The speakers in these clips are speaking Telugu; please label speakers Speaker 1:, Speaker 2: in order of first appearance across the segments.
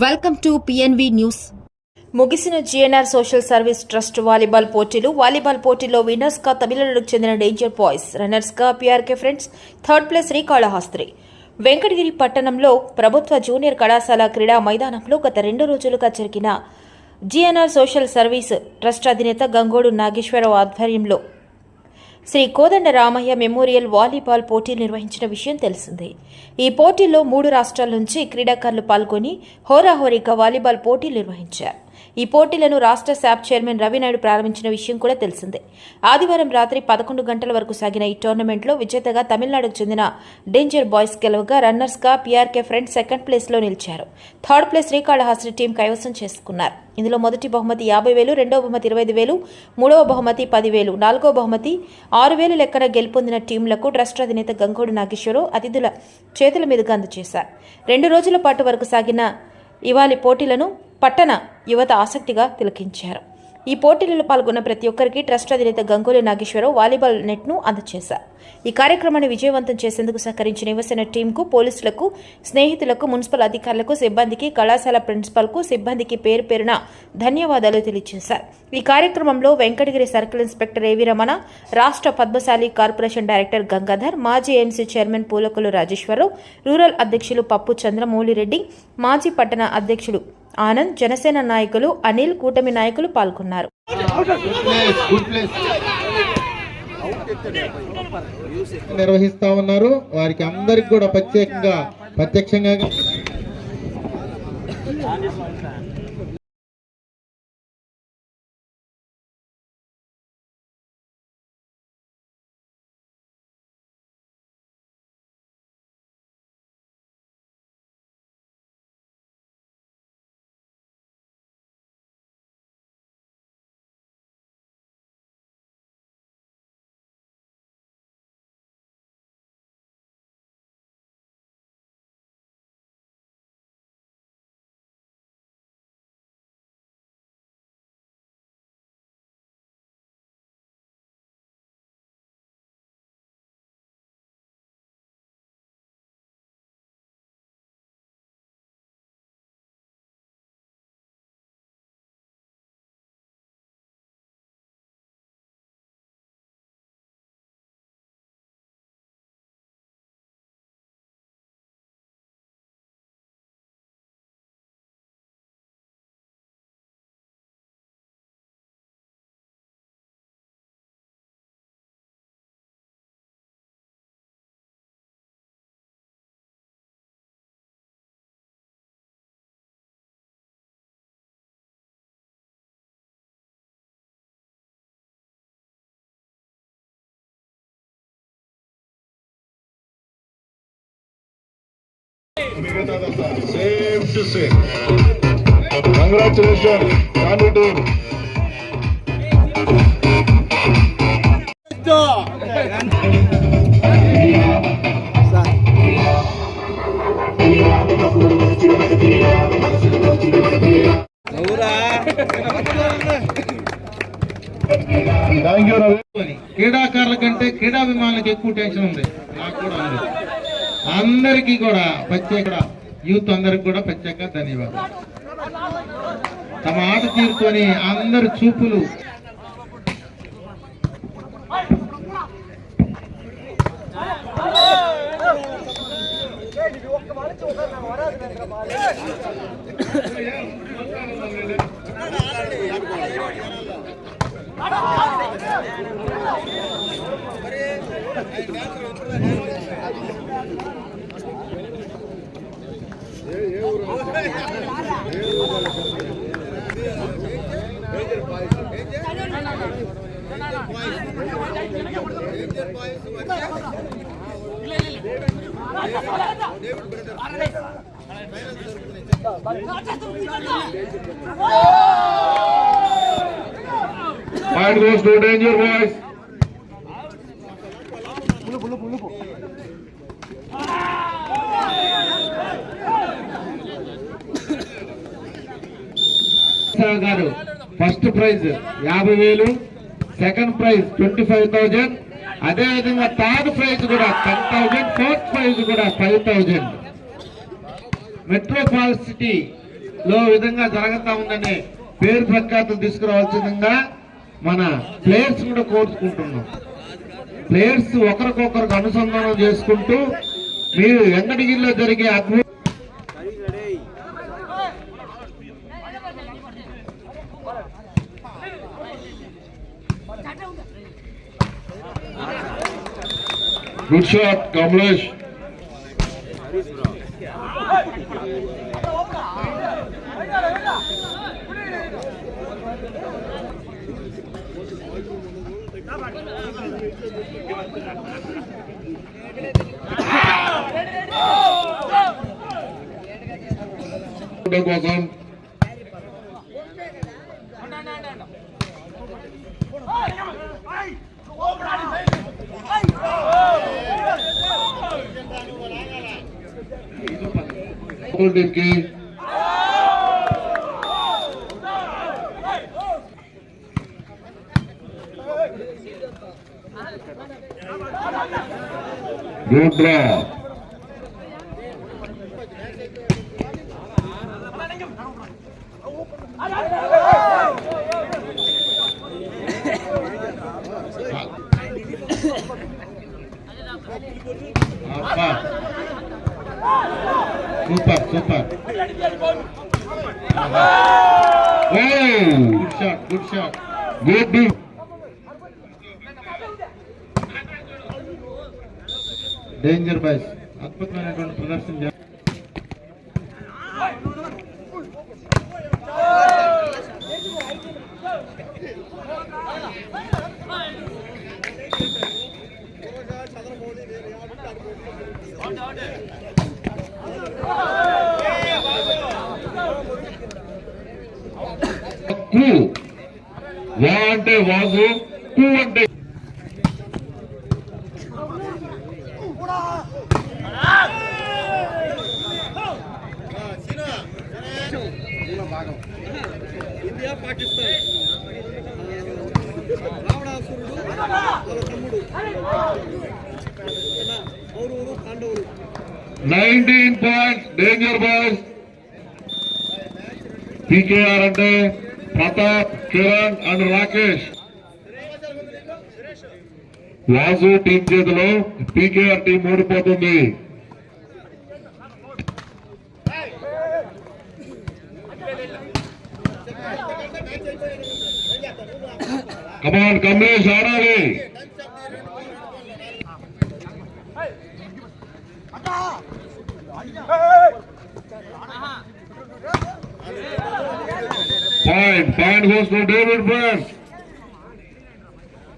Speaker 1: వెల్కమ్ టు పిఎన్వి న్యూస్
Speaker 2: ముగిసిన GNR social service trust volleyball పోటీలు. వాలీబాల్ పోటీలో విన్నర్స్గా తమిళనాడుకు చెందిన danger boys రన్నర్స్గా PRK friends third place Srikalahasti Venkatagiri పట్టణంలో ప్రభుత్వ జూనియర్ కళాశాల క్రీడా మైదానంలో గత రెండు రోజులుగా జరిగిన జిఎన్ఆర్ సోషల్ సర్వీస్ ట్రస్ట్ అధినేత గంగోడు నాగేశ్వరరావు ఆధ్వర్యంలో శ్రీ కోదండ రామయ్య మెమోరియల్ వాలీబాల్ పోటీలు నిర్వహించిన విషయం తెలిసిందే. ఈ పోటీల్లో మూడు రాష్ట్రాల నుంచి క్రీడాకారులు పాల్గొని హోరాహోరీగా వాలీబాల్ పోటీలు నిర్వహించారు. ఈ పోటీలను రాష్ట్ర శాప్ చైర్మన్ రవినాయుడు ప్రారంభించిన విషయం కూడా తెలిసిందే. ఆదివారం రాత్రి పదకొండు గంటల వరకు సాగిన ఈ టోర్నమెంట్లో విజేతగా తమిళనాడుకు చెందిన డేంజర్ బాయ్స్ గెలవగా రన్నర్స్గా పీఆర్కే ఫ్రెండ్ సెకండ్ ప్లేస్లో నిలిచారు. థర్డ్ ప్లేస్ శ్రీకాళహస్తి టీం కైవసం చేసుకున్నారు. ఇందులో మొదటి బహుమతి యాభై వేలు రెండవ బహుమతి ఇరవై ఐదు వేలు మూడవ బహుమతి పదివేలు నాలుగో బహుమతి ఆరు వేలు లెక్కన గెలుపొందిన టీంలకు ట్రస్ట్ అధినేత గంగోడు నాగేశ్వరరావు అతిథుల చేతుల మీదుగా అందజేశారు. రెండు రోజుల పాటు వరకు సాగిన ఇవాళ పోటీలను పట్టణ యువత ఆసక్తిగా తిలకించారు. ఈ పోటీలలో పాల్గొన్న ప్రతి ఒక్కరికి ట్రస్ట్ అధినేత గంగోలి నాగేశ్వరరావు వాలీబాల్ నెట్ను అందజేశారు ఈ కార్యక్రమాన్ని విజయవంతం చేసేందుకు సహకరించిన యువసేన టీంకు పోలీసులకు స్నేహితులకు మున్సిపల్ అధికారులకు సిబ్బందికి కళాశాల ప్రిన్సిపల్కు సిబ్బందికి పేరు పేరున ధన్యవాదాలు తెలియజేశారు. ఈ కార్యక్రమంలో వెంకటగిరి సర్కిల్ ఇన్స్పెక్టర్ ఏవి రమణ రాష్ట్ర పద్మశాలి కార్పొరేషన్ డైరెక్టర్ గంగాధర్ మాజీ MC chairman Pulakulu Rajeswararao rural అధ్యక్షులు పప్పు చంద్రమౌళిరెడ్డి మాజీ పట్టణ అధ్యక్షుడు ఆనంద్ జనసేన నాయకులు అనిల్ కూటమి నాయకులు పాల్గొన్నారు.
Speaker 3: నిర్వహిస్తా ఉన్నారు. వారికి అందరికి కూడా ప్రత్యేకంగా ప్రత్యక్షంగా క్రీడాకారుల కంటే క్రీడాభిమానులకు ఎక్కువ టెన్షన్ ఉంది. నాకు కూడా అందరికీ కూడా ప్రత్యేక యూత్ అందరికి కూడా ప్రత్యేక ధన్యవాదాలు. తమ ఆట తీరుకొని అందరు చూపులు. Let's go.
Speaker 4: Point goes to danger boys.
Speaker 3: Garu first prize యాభై వేలు second prize twenty five thousand అదేవిధంగా థర్డ్ ప్రైజ్ కూడా టెన్ థౌజండ్ ఫోర్త్ ప్రైజ్ కూడా ఫైవ్ థౌజండ్ మెట్రోపాల్లో విధంగా జరుగుతా ఉందని పేరు ప్రఖ్యాతులు తీసుకురావాల్సిందిగా మన ప్లేయర్స్ కూడా కోరుకుంటున్నాం. ప్లేయర్స్ ఒకరికొకరికి అనుసంధానం చేసుకుంటూ మీరు వెంకటగిరిలో జరిగే అద్భుత
Speaker 4: గుడ్ షాట్ కమలేష్. కోసం టీమ్ కి గుడ్ డ్రా
Speaker 3: అబ్బా. Super super
Speaker 4: oh
Speaker 3: good shot good shot
Speaker 4: good
Speaker 3: danger boys. అద్భుతమైనటువంటి ప్రదర్శన
Speaker 4: వా అంటే వాగు కు అంటే
Speaker 5: ఇండియా పాకిస్తాన్. రావణాసురుడు వాళ్ళ తమ్ముడు. కౌరవులు పాండవులు.
Speaker 4: Nineteen points danger boys PKR అంటే ప్రతాప్ కిరణ్ అండ్ రాకేష్. వాసు టీం చేతిలో పీకేఆర్ టీం ఓడిపోతుంది. కమాన్ కమలేష్ ఆడాలి point point goes to David Brown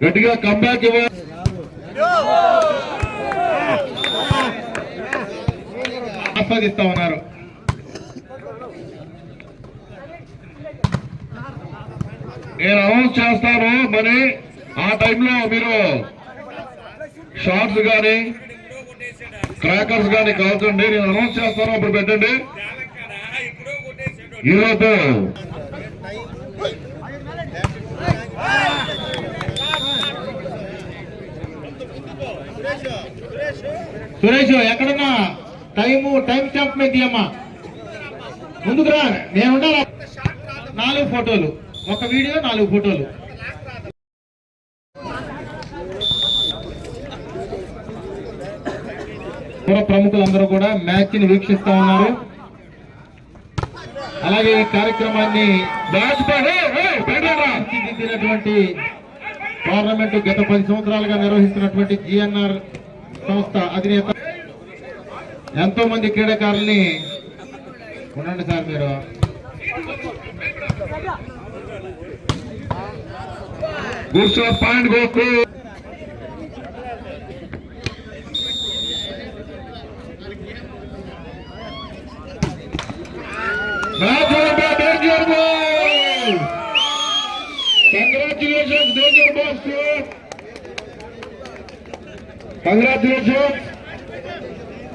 Speaker 4: గట్టిగా కంబ్యాక్ ఇవ్వాలి
Speaker 3: ఆస్వాదిస్తా ఉన్నారు.
Speaker 4: నేను అనౌన్స్ చేస్తాను మరి ఆ టైంలో మీరు షార్ట్స్ కానీ క్రాకర్స్ కానీ కాల్చండి. నేను అనౌన్స్ చేస్తాను అప్పుడు పెట్టండి. ఈరోజు
Speaker 3: సురేష్ ఎక్కడన్నా టైము టైం స్టాంప్ మీద తీయమ్మా. ముందుకు రా నేను ఉండాలా? నాలుగు ఫోటోలు. ఒక వీడియో నాలుగు ఫోటోలు. పుర ప్రముఖులందరూ కూడా మ్యాచ్ని వీక్షిస్తా ఉన్నారు. అలాగే ఈ కార్యక్రమాన్ని
Speaker 4: బ్యాచ్
Speaker 3: తీర్చిదిద్దినటువంటి పార్లమెంట్ గత పది సంవత్సరాలుగా నిర్వహిస్తున్నటువంటి జిఎన్ఆర్ సంస్థ అధినేత. ఎంతో మంది క్రీడాకారుల్ని ఉండండి సార్ మీరు.
Speaker 4: Good shot point గోకు match danger ball congratulations danger boss congratulations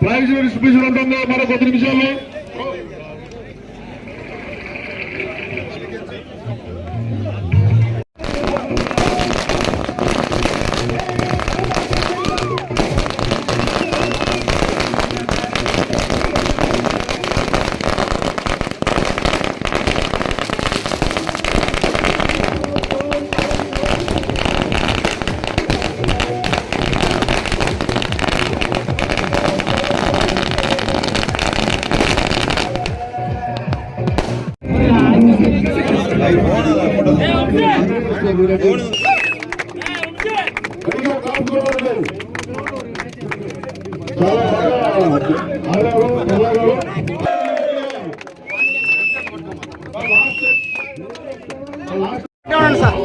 Speaker 4: prize distribution ఉంటుంది మరో కొద్ది సార్?